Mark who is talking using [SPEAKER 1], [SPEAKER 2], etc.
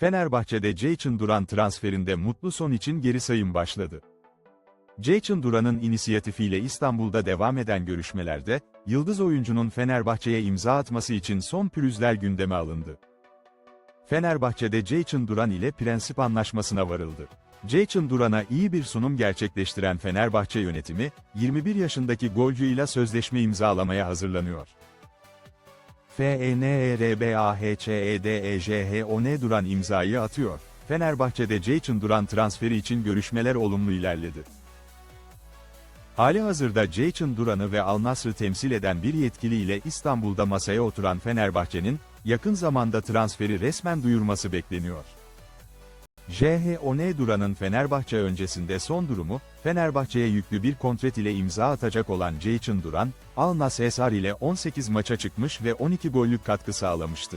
[SPEAKER 1] Fenerbahçe'de Ceyçin Duran transferinde mutlu son için geri sayım başladı. Ceyçin Duran'ın inisiyatifiyle İstanbul'da devam eden görüşmelerde, yıldız oyuncunun Fenerbahçe'ye imza atması için son pürüzler gündeme alındı. Fenerbahçe'de Ceyçin Duran ile prensip anlaşmasına varıldı. Ceyçin Duran'a iyi bir sunum gerçekleştiren Fenerbahçe yönetimi, 21 yaşındaki golcüyle sözleşme imzalamaya hazırlanıyor. E FENERBAHÇEDEJHON Duran imzayı atıyor. Fenerbahçe'de Ceyçin Duran transferi için görüşmeler olumlu ilerledi. Hali hazırda Ceyçin Duran'ı ve Al Nassr'ı temsil eden bir yetkili ile İstanbul'da masaya oturan Fenerbahçe'nin, yakın zamanda transferi resmen duyurması bekleniyor. JHON Duran'ın Fenerbahçe öncesinde son durumu, Fenerbahçe'ye yüklü bir kontrat ile imza atacak olan Ceyçin Duran, Al Nassr ile 18 maça çıkmış ve 12 gollük katkı sağlamıştı.